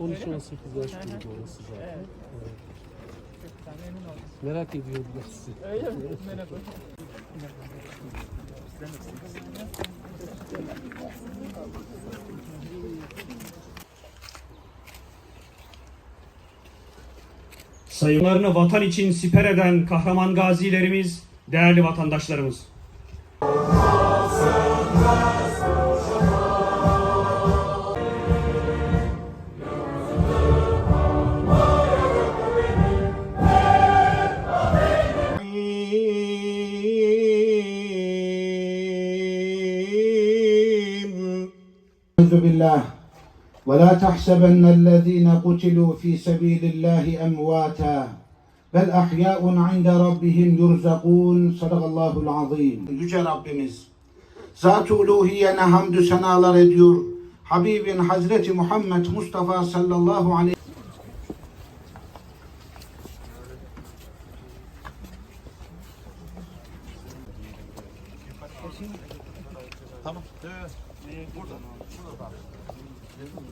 13-18 yaş grubu orası zaten. Evet. Evet. Çok güzel, memnun oldum. Merak ediyordular sizi. Öyle mi? Merhaba. Sayılarını vatan için siper eden kahraman gazilerimiz, değerli vatandaşlarımız. أعوذ بالله ولا تحسبن الذين قتلوا في سبيل الله أمواتا بل أحياء عند ربهم يرزقون صدق الله العظيم Yüce Rabbimiz Zat-ı uluhiyene hamdü senalar ediyor. Habibin Hazreti Muhammed Mustafa sallallahu aleyhi Tamam. Evet. Burada. Burada. Burada.